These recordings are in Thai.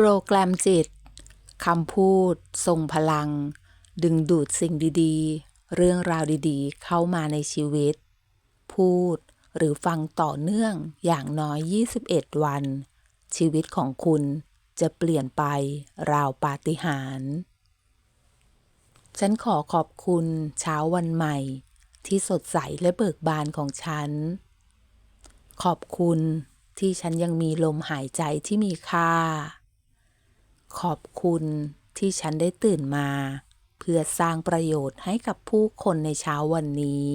โปรแกรมจิตคำพูด ทรงพลัง ดึงดูดสิ่งดีๆ เรื่องราวดีๆ เข้ามาในชีวิต พูดหรือฟังต่อเนื่องอย่างน้อย 21 วัน ชีวิตของคุณจะเปลี่ยนไปราวปาฏิหาริย์ฉันขอขอบคุณเช้าวันใหม่ ที่สดใสและเบิกบานของฉัน ขอบคุณที่ฉันยังมีลมหายใจที่มีค่า ขอบคุณที่ฉันได้ตื่นมา เพื่อสร้างประโยชน์ให้กับผู้คนในเช้าวันนี้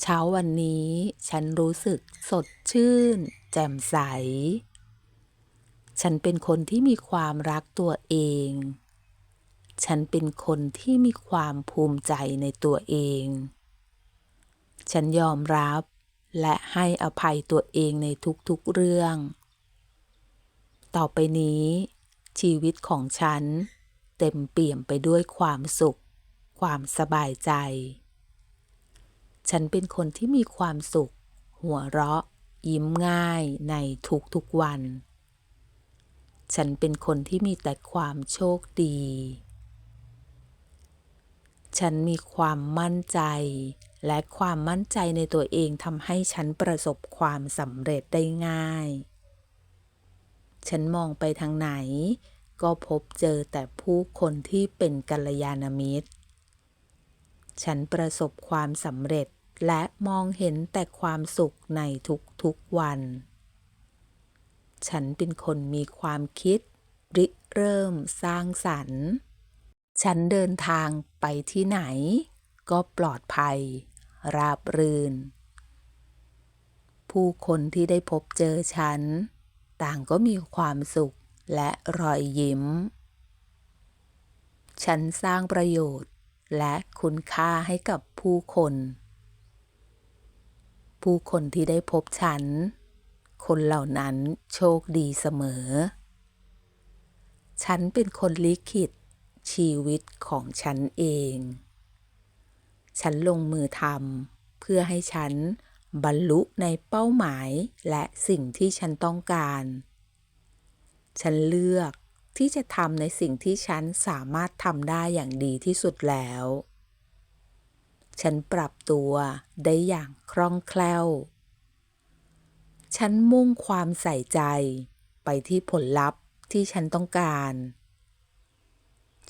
เช้าวันนี้ฉันรู้สึกสดชื่น แจ่มใส ฉันเป็นคนที่มีความรักตัวเอง ฉันเป็นคนที่มีความภูมิใจในตัวเอง ฉันยอมรับและให้อภัยตัวเองในทุกๆเรื่อง ต่อไปนี้ ชีวิตของฉัน เต็มเปี่ยมไปด้วยความสุข ความสบายใจ ฉันเป็นคนที่มีความสุข หัวเราะ ยิ้มง่ายในทุกๆวัน ฉันเป็นคนที่มีแต่ความโชคดี ฉันมีความมั่นใจและความมั่นใจในตัวเองทำให้ฉันประสบความสำเร็จได้ง่าย ฉันมองไปทางไหน ก็พบเจอแต่ผู้คนที่เป็นกัลยาณมิตร ฉันประสบความสำเร็จและมองเห็นแต่ความสุขในทุกๆวัน ฉันเป็นคนมีความคิด ริเริ่มสร้างสรรค์ ฉันเดินทางไปที่ไหน ก็ปลอดภัย ราบรื่น ผู้คนที่ได้พบเจอฉัน ต่างก็มีความสุขและรอยยิ้ม ฉันสร้างประโยชน์และคุณค่าให้กับผู้คน ผู้คนที่ได้พบฉัน คนเหล่านั้นโชคดีเสมอ ฉันเป็นคนลิขิตชีวิตของฉันเอง ฉันลงมือทำเพื่อให้ฉัน บรรลุในเป้าหมายและสิ่งที่ฉันต้องการ ฉันเลือกที่จะทำในสิ่งที่ฉันสามารถทำได้อย่างดีที่สุดแล้ว ฉันปรับตัวได้อย่างคล่องแคล่ว ฉันมุ่งความใส่ใจไปที่ผลลัพธ์ที่ฉันต้องการ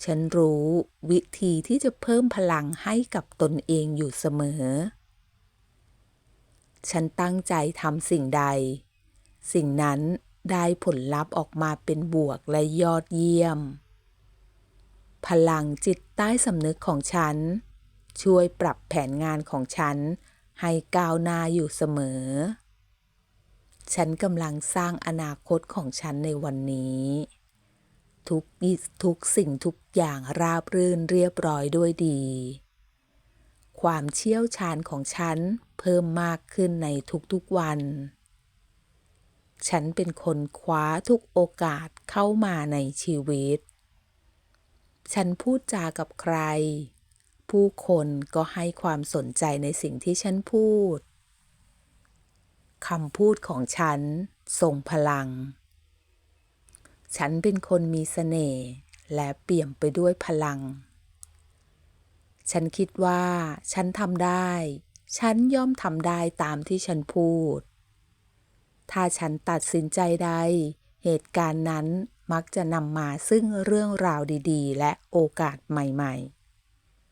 ฉันรู้วิธีที่จะเพิ่มพลังให้กับตนเองอยู่เสมอ ฉันตั้งใจทำสิ่งใด สิ่งนั้นได้ผลลัพธ์ออกมาเป็นบวกและยอดเยี่ยม พลังจิตใต้สำนึกของฉัน ช่วยปรับแผนงานของฉันให้ก้าวหน้าอยู่เสมอ ฉันกำลังสร้างอนาคตของฉันในวันนี้ ทุกทุกสิ่งทุกอย่างราบรื่นเรียบร้อยด้วยดี ความเชี่ยวชาญของฉันเพิ่มมากขึ้นในทุกๆวัน ฉันเป็นคนคว้าทุกโอกาสเข้ามาในชีวิต ฉันพูดจากับใคร ผู้คนก็ให้ความสนใจในสิ่งที่ฉันพูดคำพูดของฉันทรงพลัง ฉันเป็นคนมีเสน่ห์และเปี่ยมไปด้วยพลัง ฉันคิดว่า ฉันทำได้ ฉันย่อมทำได้ตามที่ฉันพูด ถ้าฉันตัดสินใจใด เหตุการณ์นั้นมักจะนำมาซึ่งเรื่องราวดีๆ และโอกาสใหม่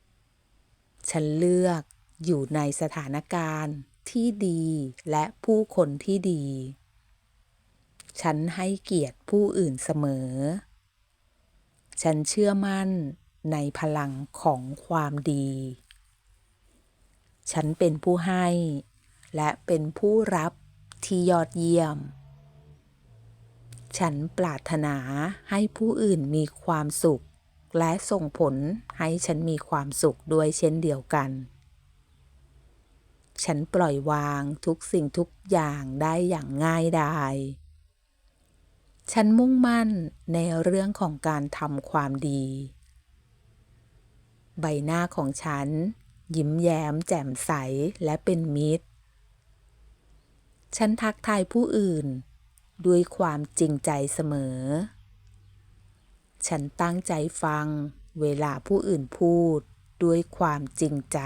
ๆ ฉันเลือกอยู่ในสถานการณ์ที่ดีและผู้คนที่ดี ฉันให้เกียรติผู้อื่นเสมอ ฉันเชื่อมั่น ในพลังของความดี ฉันเป็นผู้ให้ และเป็นผู้รับที่ยอดเยี่ยม ฉันปรารถนาให้ผู้อื่นมีความสุข และส่งผลให้ฉันมีความสุขด้วยเช่นเดียวกัน ฉันปล่อยวางทุกสิ่งทุกอย่างได้อย่างง่ายดายฉันมุ่งมั่นในเรื่องของการทำความดี ใบหน้าของฉัน ยิ้มแย้มแจ่มใสและเป็นมิตร ฉันทักทายผู้อื่น ด้วยความจริงใจเสมอ ฉันตั้งใจฟังเวลาผู้อื่นพูดด้วยความจริงใจ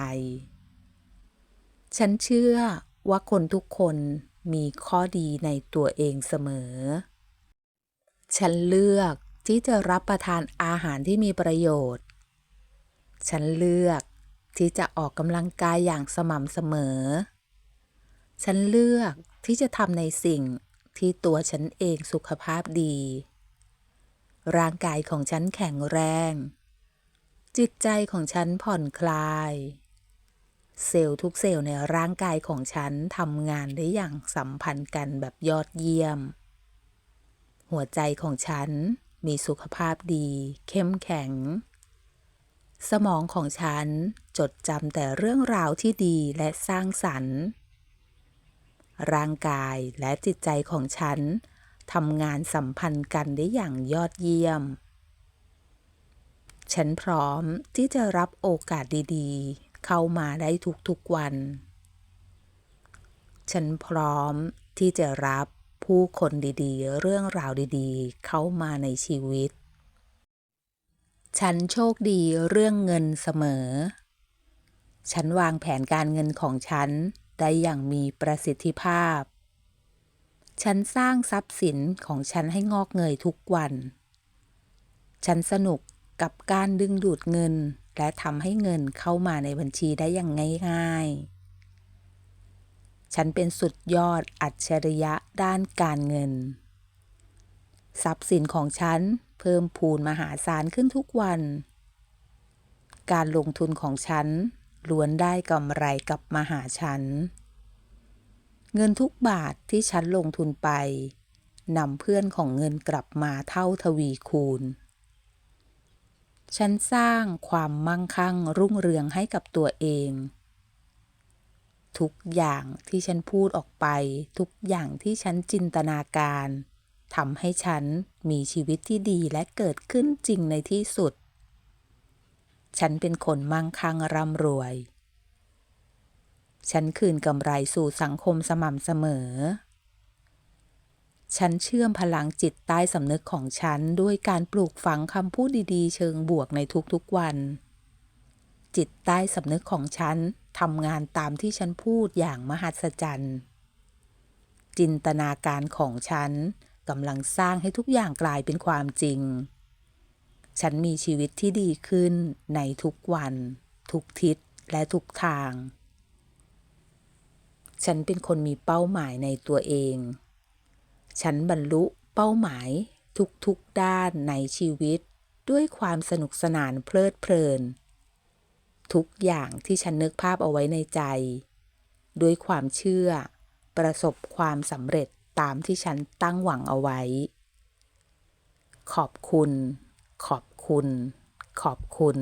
ฉันเชื่อว่าคนทุกคนมีข้อดีในตัวเองเสมอ ฉันเลือกที่จะรับประทานอาหารที่มีประโยชน์ ฉันเลือกที่จะออกกำลังกายอย่างสม่ำเสมอ ฉันเลือกที่จะทำในสิ่งที่ตัวฉันเองสุขภาพดี ร่างกายของฉันแข็งแรง จิตใจของฉันผ่อนคลาย เซลล์ทุกเซลล์ในร่างกายของฉันทำงานได้อย่างสัมพันธ์กันแบบยอดเยี่ยม หัวใจของฉันมีสุขภาพดี เข้มแข็ง สมองของฉันจดจำแต่เรื่องราวที่ดีและสร้างสรรค์ ร่างกายและจิตใจของฉันทำงานสัมพันธ์กันได้อย่างยอดเยี่ยม ฉันพร้อมที่จะรับโอกาสดีๆ เข้ามาได้ทุกๆวัน ฉันพร้อมที่จะรับผู้คนดีๆ เรื่องราวดีๆ เข้ามาในชีวิต ฉันโชคดีเรื่องเงินเสมอ ฉันวางแผนการเงินของฉันได้อย่างมีประสิทธิภาพ ฉันสร้างทรัพย์สินของฉันให้งอกเงยทุกวัน ฉันสนุกกับการดึงดูดเงินและทำให้เงินเข้ามาในบัญชีได้อย่างง่ายๆ ฉันเป็นสุดยอดอัจฉริยะด้านการเงิน ทรัพย์สินของฉัน เพิ่มพูนมหาศาลขึ้นทุกวัน การลงทุนของฉันล้วนได้กำไรกลับมาหาฉัน เงินทุกบาทที่ฉันลงทุนไปนำเพื่อนของเงินกลับมาเท่าทวีคูณ ฉันสร้างความมั่งคั่งรุ่งเรืองให้กับตัวเอง ทุกอย่างที่ฉันพูดออกไป ทุกอย่างที่ฉันจินตนาการ ทำให้ฉันมีชีวิตที่ดีและเกิดขึ้นจริงในที่สุด ฉันเป็นคนมั่งคั่งร่ำรวย ฉันคืนกำไรสู่สังคมสม่ำเสมอ ฉันเชื่อมพลังจิตใต้สำนึกของฉันด้วยการปลูกฝังคำพูดดีๆ เชิงบวกในทุกๆวัน จิตใต้สำนึกของฉันทำงานตามที่ฉันพูดอย่างมหัศจรรย์ จินตนาการของฉัน กำลังสร้างให้ทุกอย่างกลายเป็นความจริง ฉันมีชีวิตที่ดีขึ้นในทุกวัน ทุกทิศและทุกทาง ฉันเป็นคนมีเป้าหมายในตัวเอง ฉันบรรลุเป้าหมายทุกๆด้านในชีวิตด้วยความสนุกสนานเพลิดเพลิน ทุกอย่างที่ฉันนึกภาพเอาไว้ในใจ ด้วยความเชื่อ ประสบความสำเร็จ ตามที่ฉันตั้งหวังเอาไว้ ขอบคุณ ขอบคุณ ขอบคุณ